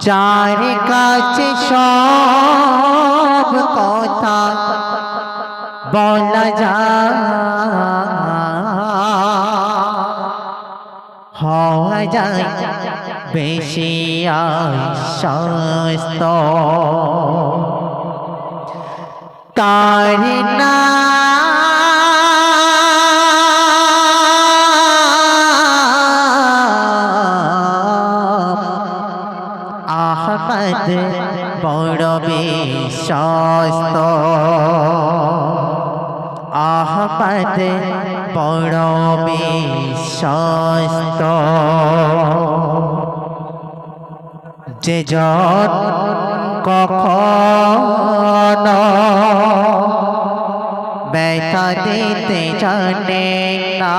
যার কাছে সব কথা বলা যায়। হওয়া যায় বেশি আশ্বস্ত। তার নাম আহমদ বড় বিশ্বস্ত আহমদ বড় বিশ্বস্ত যে জন কখনো ব্যথা দিতে জানে না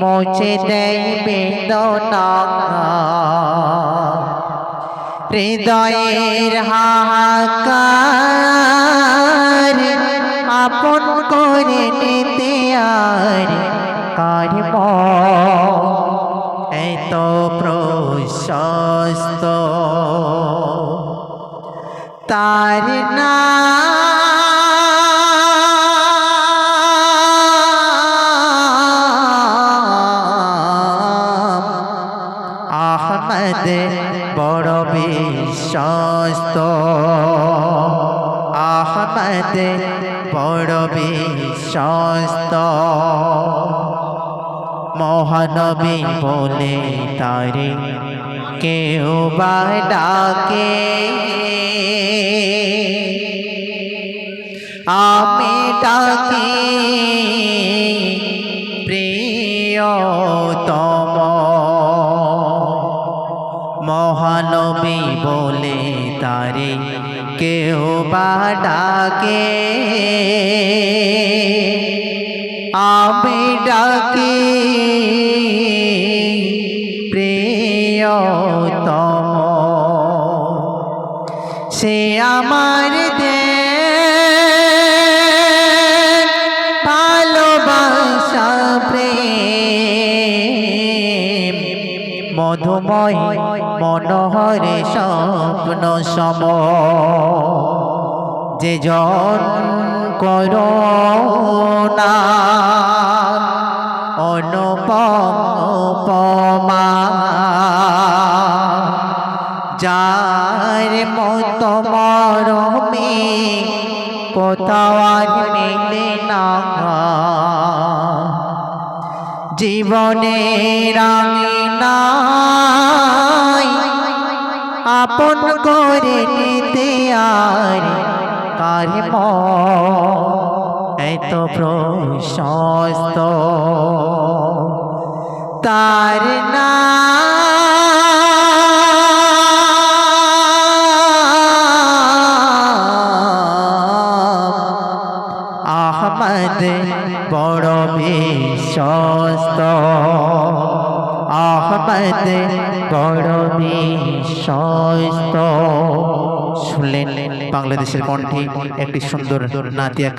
মুছে দেয় বেদনা হৃদয়ের হাহাকার আপন করে নিতে আর কারম এত প্রশস্ত। তার নাম আহমদ বড় বিশ্বস্ত। আহমদ বড় বিশ্বস্ত। মহানবী বলে তারে কেউ বা ডাকে। আমি ডাকি প্রিয়তম মহানবী বলে তারে কেউ বা ডাকে। আমি ডাকি প্রিয়তম। সে আমার মধুময় মনোহরে স্বপ্ন সম। যে জন করোনা, অনুপমা যার মত মরমে কোথাও মিলে না। জীবনে রাঙিনাই কারম এত প্রশস্ত। তার নাম আহমদ বড় বিশ্বস্ত। আহমদ বড় বিশ্বস্ত। শুনলেন বাংলাদেশের কণ্ঠে একটি সুন্দর নাতিয়া